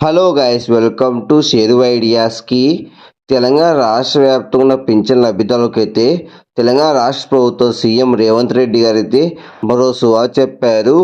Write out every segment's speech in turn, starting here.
Hello guys welcome to Sheru ఐడియాస్కి Telangana రాష్ట్ర వ్యాప్తంగా ఉన్న పింఛన్ లబ్ధిదారులకైతే తెలంగాణ రాష్ట్ర ప్రభుత్వం సీఎం రేవంత్ రెడ్డి గారు అయితే మరో సువా చెప్పారు.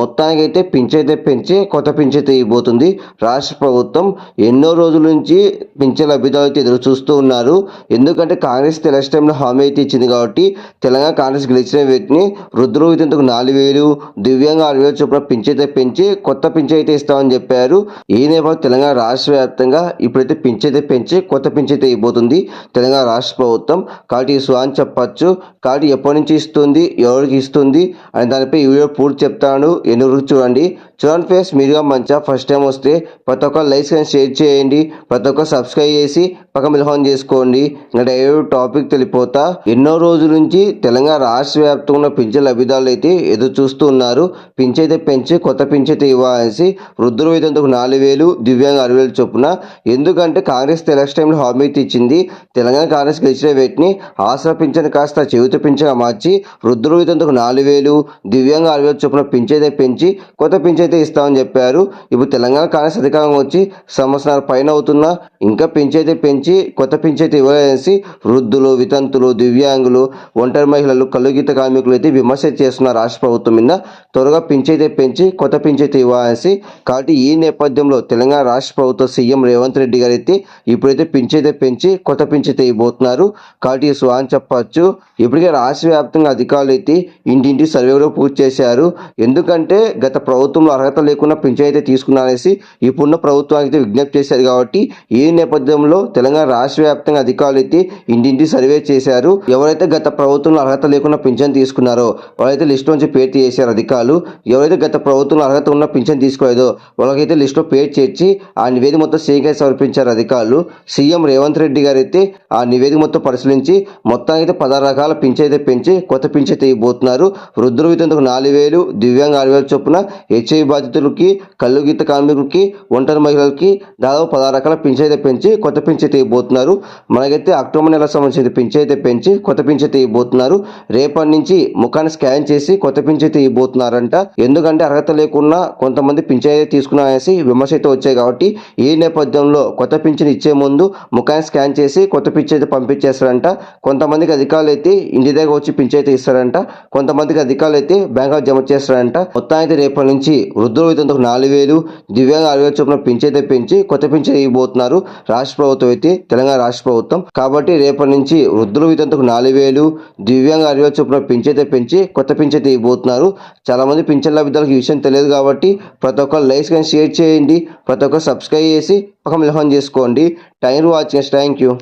మొత్తానికైతే పింఛన్ అయితే పెంచి కొత్త పింఛైతే అయితే ఇవ్వబోతుంది. రాష్ట్ర ప్రభుత్వం ఎన్నో రోజుల నుంచి పింఛన్ లబ్ధిదారులు అయితే ఎదురు చూస్తూ ఉన్నారు. ఎందుకంటే కాంగ్రెస్ ఎలక్షన్ టైంలో హామీ అయితే ఇచ్చింది కాబట్టి తెలంగాణ కాంగ్రెస్ గెలిచిన వ్యక్తిని వృద్ధులు నాలుగు వేలు దివ్యాంగ ఆరు వేలు చొప్పున పింఛన్ అయితే పెంచి కొత్త పింఛన్ అయితే ఇస్తామని చెప్పారు. ఈ నేపథ్యం తెలంగాణ రాష్ట్ర వ్యాప్తంగా ఇప్పుడైతే పింఛైతే అయితే పెంచి కొత్త పింఛన్ అయితే ఇవ్వబోతుంది తెలంగాణ రాష్ట్ర ప్రభుత్వం. కాబట్టి ఈ సువాన్ చెప్పచ్చు. కాబట్టి ఎప్పటి నుంచి ఇస్తుంది ఎవరికి ఇస్తుంది అని దానిపై ఈ వీడియో పూర్తి చెప్తాను. ఎన్నుగురు చూడండి. చూడండి ఫేస్ మీరుగా మంచిగా ఫస్ట్ టైం వస్తే ప్రతి ఒక్క లైక్స్ కానీ షేర్ చేయండి. ప్రతి ఒక్క సబ్స్క్రైబ్ చేసి పక్క మిలహాన్ చేసుకోండి. ఇంకా డైరెక్ట్ టాపిక్ తెలిపోతా. ఎన్నో రోజుల నుంచి తెలంగాణ రాష్ట్ర వ్యాప్తంగా ఉన్న పింఛన్ లబ్ధిదారులు అయితే ఎదురు చూస్తూ ఉన్నారు. పింఛన్ అయితే పెంచి కొత్త పింఛైతే అయితే ఇవ్వాల్సి వృద్ధుల వేతందుకు నాలుగు వేలు దివ్యాంగ ఆరు వేలు చొప్పున. ఎందుకంటే కాంగ్రెస్ ఎలక్షన్ టైంలో హామీ ఇచ్చింది. తెలంగాణ కాంగ్రెస్ గెలిచిన వేటిని ఆసరా పింఛన్ కాస్త చెవిత పింఛగా మార్చి వృద్ధుల వేతందుకు నాలుగు వేలు దివ్యాంగ ఆరు వేలు చొప్పున పింఛైతే పెంచి కొత్త పింఛైతే అయితే ఇస్తామని చెప్పారు. ఇప్పుడు తెలంగాణ కాంగ్రెస్ అధికారం వచ్చి సంవత్సరాల పైన అవుతున్నా ఇంకా పింఛన్ అయితే పెంచి కొత్త పింఛన్ అయితే వృద్ధులు వితంతులు దివ్యాంగులు ఒంటరి మహిళలు కలుగీత కార్మికులు అయితే విమర్శ చేస్తున్నారు రాష్ట్ర ప్రభుత్వం మీద త్వరగా పింఛన్ అయితే పెంచి కొత్త పింఛన్ అయితే ఇవ్వాలనేసి కాబట్టి ఈ నేపథ్యంలో తెలంగాణ రాష్ట్ర ప్రభుత్వ సీఎం రేవంత్ రెడ్డి గారు అయితే ఇప్పుడైతే పింఛన్ అయితే పెంచి కొత్త పింఛన్ అయితే ఇవ్వబోతున్నారు. కాబట్టి ఈ స్వాన్ చెప్పచ్చు. ఇప్పటికే రాష్ట్ర వ్యాప్తంగా అధికారులు అయితే ఇంటింటి సర్వే కూడా పూర్తి చేశారు. ఎందుకంటే గత ప్రభుత్వంలో అర్హత లేకుండా పింఛన్ అయితే తీసుకున్నారనేసి ఇప్పుడున్న ప్రభుత్వానికి అయితే విజ్ఞప్తి చేశారు కాబట్టి ఈ నేపథ్యంలో తెలంగాణ రాష్ట్ర వ్యాప్తంగా అధికారులు అయితే ఇంటింటి సర్వే చేశారు. ఎవరైతే గత ప్రభుత్వంలో అర్హత లేకుండా పింఛన్ తీసుకున్నారో వాళ్ళైతే లిస్ట్ నుంచి పేరు చేశారు అధికారులు. ఎవరైతే గత ప్రభుత్వంలో అర్హత ఉన్న పింఛన్ తీసుకోలేదో వాళ్ళకైతే లిస్టులో పేరు చేర్చి ఆ నివేదిక మొత్తం సీఎంకి సమర్పించారు అధికారులు. సీఎం రేవంత్ రెడ్డి గారు అయితే ఆ నివేదిక మొత్తం పరిశీలించి మొత్తానికి అయితే పదహారు రకాల పింఛన్ అయితే పెంచి కొత్త పింఛన్ అయితే ఇవ్వబోతున్నారు. వృద్ధులు వితందుకు నాలుగు వేలు దివ్యాంగ ఆరు వేల చొప్పున హెచ్ఐ బాధితులకి కళ్ళు గీత కార్మికులకి ఒంటరి మహిళలకి దాదాపు పదహారు రకాల పింఛన్ అయితే పెంచి కొత్త పింఛన్ తీయబోతున్నారు మనకైతే అక్టోబర్ నెల సంబంధించిన పింఛన్ అయితే పెంచి కొత్త పింఛన్ తీయబోతున్నారు రేపటి నుంచి ముఖాన్ని స్కాన్ చేసి కొత్త పింఛన్ తీయబోతున్నారంట ఎందుకంటే అర్హత లేకుండా కొంతమంది పింఛన్ అయితే తీసుకున్నారనేసి విమర్శ అయితే వచ్చాయి కాబట్టి ఈ నేపథ్యంలో కొత్త పింఛన్ ఇచ్చే ముందు ముఖాన్ని స్కాన్ చేసి కొత్త పింఛన్ అయితే పంపించేస్తారంట. కొంతమందికి అధికారులు అయితే ఇంటి దగ్గర వచ్చి పింఛన్ అయితే ఇస్తారంట. కొంతమందికి అధికారులు అయితే బ్యాంక్ జమ చేస్తారంట. మొత్తం అయితే రేపటి నుంచి వృద్ధుల వేతనకు నాలుగు వేలు దివ్యాంగ ఆరు వేలు చొప్పున పెంచైతే పెంచి కొత్త పింఛన్ ఇవ్వబోతున్నారు. రాష్ట్ర ప్రభుత్వం అయితే తెలంగాణ రాష్ట్ర ప్రభుత్వం. కాబట్టి రేపటి నుంచి వృద్ధుల వేతనకు నాలుగు వేలు దివ్యాంగ ఆరు వేలు చొప్పున పెంచైతే పెంచి కొత్త పింఛన్ ఇవ్వబోతున్నారు. చాలా మంది పింఛన్ లబ్ధిదారులకు ఈ విషయం తెలియదు కాబట్టి ప్రతి ఒక్కరు లైక్స్ కానీ షేర్ చేయండి. ప్రతి ఒక్కరు సబ్స్క్రైబ్ చేసి పక్కన మిలహం చేసుకోండి. Time watching thank you.